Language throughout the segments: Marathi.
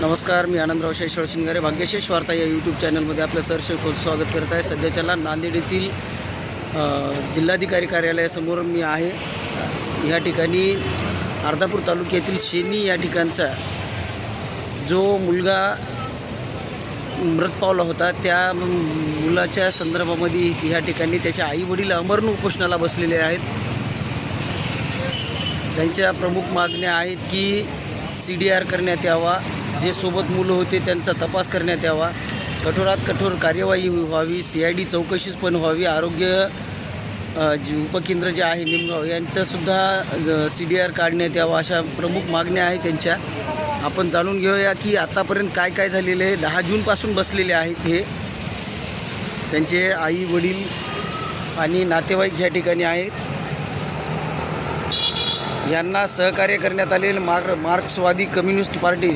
नमस्कार मी आनंदराव शेश्वर शिंगारे भाग्यशेष वार्ता या यूट्यूब चॅनलमध्ये आपलं सरसे खूप स्वागत करत आहे. सध्याच्याला नांदेड येथील जिल्हाधिकारी कार्यालयासमोर मी आहे. या ठिकाणी अर्धापूर तालुक्यातील शेनी या ठिकाणचा जो मुलगा मृत पावला होता त्या मुलाच्या संदर्भामध्ये या ठिकाणी त्याच्या आई वडील अमरण उपोषणाला बसलेले आहेत. त्यांच्या प्रमुख मागण्या आहेत की सी डी आर करण्यात यावा. जे सोबत मुलं होते त्यांचा तपास करण्यात यावा. कठोरात कठोर कार्यवाही व्हावी सी आय डी चौकशीच पण व्हावी. आरोग्य जी उपकेंद्र जे आहे निमगाव यांचंसुद्धा सी डी आर काढण्यात यावा अशा प्रमुख मागण्या आहेत त्यांच्या. आपण जाणून घेऊया की आतापर्यंत काय काय झालेलं आहे. दहा जूनपासून बसलेले आहेत हे. त्यांचे आई वडील आणि नातेवाईक ह्या ठिकाणी आहेत यांना सहकार्य करण्यात आलेले मार्क मार्क्सवादी कम्युनिस्ट पार्टी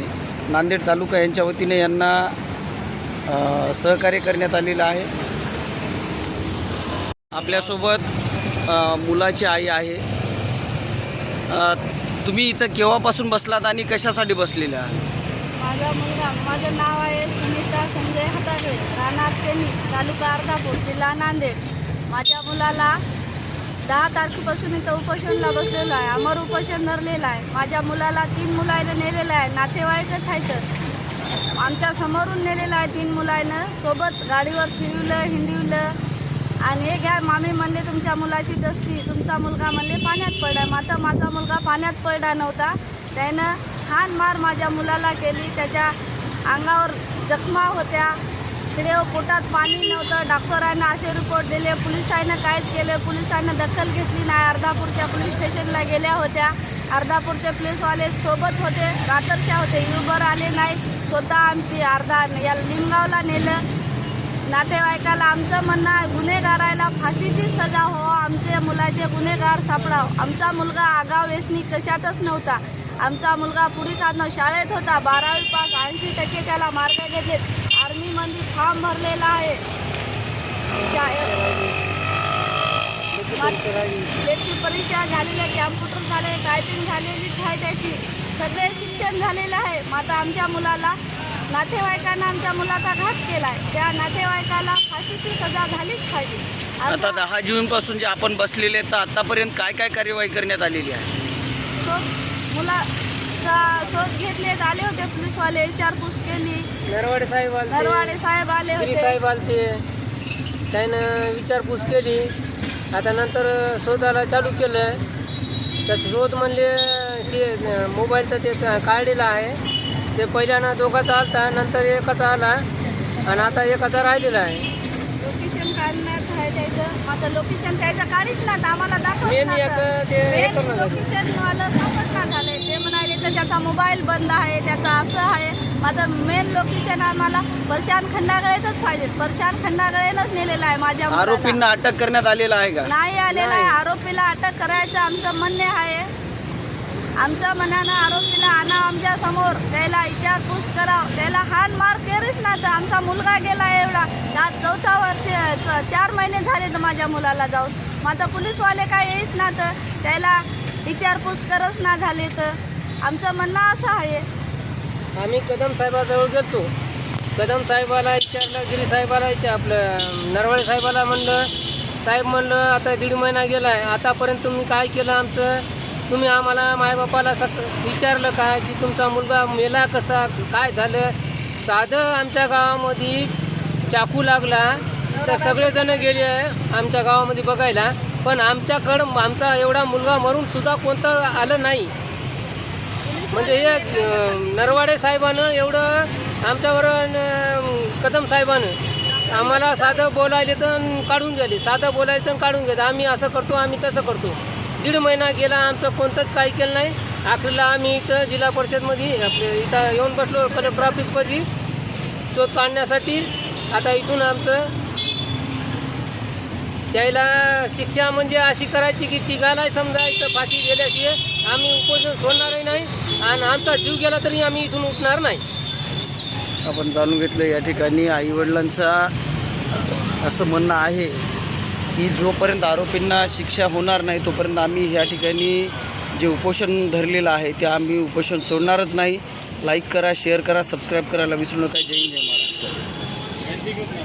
नांदेड तालुका यांच्या वतीने यांना सहकार्य करण्यात आलेलं आहे. आपल्यासोबत मुलाची आई आहे. तुम्ही इथं केव्हापासून बसलात आणि कशासाठी बसलेले आहे माझा मुलगा माझं नाव आहे सुनीता संजय हातागळे राहणार तालुका अर्धापूर जिल्हा नांदेड. माझ्या मुलाला दहा तारखेपासून इथं उपोषणला बसलेलो आहे. अमर उपोषण धरलेलं आहे. माझ्या मुलाला तीन मुलानं नेलेलं आहे. नातेवाईकच आहे तर आमच्या समोरून नेलेलं आहे तीन मुलानं सोबत गाडीवर फिरवलं हिंडवलं. आणि हे घ्या मामी म्हणले तुमच्या मुलाची दस्ती तुमचा मुलगा म्हणले पाण्यात पडला मात्र माझा मुलगा पाण्यात पडला नव्हता. त्यानं हान मार माझ्या मुलाला केली. त्याच्या अंगावर जखमा होत्या. इकडे पोटात पाणी नव्हतं. डॉक्टरांना असे रिपोर्ट दिले. पोलिसांनं काहीच केले? पोलिसांना दखल घेतली नाही. अर्धापूरच्या पोलीस स्टेशनला गेल्या होत्या. अर्धापूरचे पोलीसवाले सोबत होते. रातरशा होते. युबर आले नाही. स्वतः आमची अर्धा या लिमगावला नेलं. नातेवाईकाला आमचं म्हणणं आहे गुन्हेगाराला फाशीची सजा हो. आमचे मुलाचे गुन्हेगार सापडाव. आमचा मुलगा आगाव वेसनी कशातच नव्हता. आमचा मुलगा पुढे खात शाळेत होता. बारावी पास ऐंशी टक्के त्याला मार्ग घेतले. आर्मीमध्ये फॉर्म भरलेला आहे. लेखी परीक्षा झालेली आहे कॅम्प्युटर झाले टायपिंग झालेलीच आहे त्याची. सगळे शिक्षण झालेलं आहे. आता आमच्या मुलाला नातेवाईकांना आमच्या मुलाचा घात केला आहे त्या नातेवाईकाला फाशीची सजा झालीच पाहिजे. आता दहा जूनपासून जे आपण बसलेले आहेत तर आतापर्यंत काय काय कार्यवाही करण्यात आलेली आहे? शोध शोध घेतलेत आले होते पोलीसवाले विचारपूस केली. नरवाडे साहेब नरवाडे साहेब आले गिरी होते. साहेब आलते. त्यानं विचारपूस केली. आता नंतर शोधाला चालू केलं तर शोध म्हणले शे मोबाईलचं ते काढलेलं आहे. ते पहिल्यानं दोघाचा आलता नंतर एकाचा आला. आणि आता एकाचा राहिलेला आहे. लोकेशन काढण्यात त्याचं माझं लोकेशन त्याचं काढीच ना आम्हाला दाखवत मेन एक ते हे करणं झालं लोकेशन वाला सापडणार झाले ते म्हणाले तर त्याचा मोबाईल बंद आहे त्याचा असं आहे. माझं मेन लोकेशन आम्हाला. परशान खंडागळेतच पाहिजे परशान खंडागळेनच नेलेलं आहे माझ्या. आरोपींना अटक करण्यात आलेलं आहे का? नाही आलेला आहे. आरोपीला अटक करायचं आमचं म्हणणे आहे. आमच्या मनानं आरोपीला आणा आमच्यासमोर. त्याला विचारपूस कराव. त्याला हान मार केलीच ना तर आमचा मुलगा गेला एवढा. आज चौथा वर्ष च- चार महिने झाले तर माझ्या मुलाला जाऊन. मग आता पोलीसवाले काय येईच ना तर त्याला विचारपूस करच ना झाले तर. आमचं म्हणणं असं आहे. आम्ही कदम साहेबाजवळ गेलतो. कदम साहेबाला विचारलं गिरी साहेबाला विचार आपलं नरवळे साहेबाला म्हणलं. साहेब म्हणलं आता दीड महिना गेला आहे आतापर्यंत तुम्ही काय केलं आमचं? तुम्ही आम्हाला मायबापाला सक विचारलं का की तुमचा मुलगा मेला कसा? काय झालं? साधं आमच्या गावामध्ये चाकू लागला. तर सगळेजण गेले आमच्या गावामध्ये बघायला. पण आमच्याकडं आमचा एवढा मुलगा मरून सुद्धा कोणतं आलं नाही. म्हणजे हे नरवाडे साहेबानं एवढं आमच्यावर कदम साहेबानं आम्हाला साधं बोलायले तर काढून गेले साधं बोलायचं तर काढून गेले आम्ही असं करतो आम्ही तसं करतो. दीड महिना गेला आमचं कोणतंच काही केलं नाही. आखरीला आम्ही इथं जिल्हा परिषदमध्ये आपले इथं येऊन बसलो कलेक्टर ऑफिसमध्ये शोध काढण्यासाठी आता इथून आमचं त्याला शिक्षा म्हणजे अशी करायची की तिघाला समजा इथं फाशी गेल्याशिवाय आम्ही उपोषण सोडणारही नाही आणि आमचा जीव गेला तरी आम्ही इथून उठणार नाही. आपण जाणून घेतलं या ठिकाणी आईवडिलांचा असं म्हणणं आहे. की जोपर्यंत आरोपींना शिक्षा होणार नाही तोपर्यंत आम्ही या ठिकाणी जे उपोषण धरलेलं आहे ते आम्ही उपोषण सोडणारच नाही. लाईक करा शेअर करा सबस्क्राईब करायला विसरू नका. जय हिंद जय महाराष्ट्र.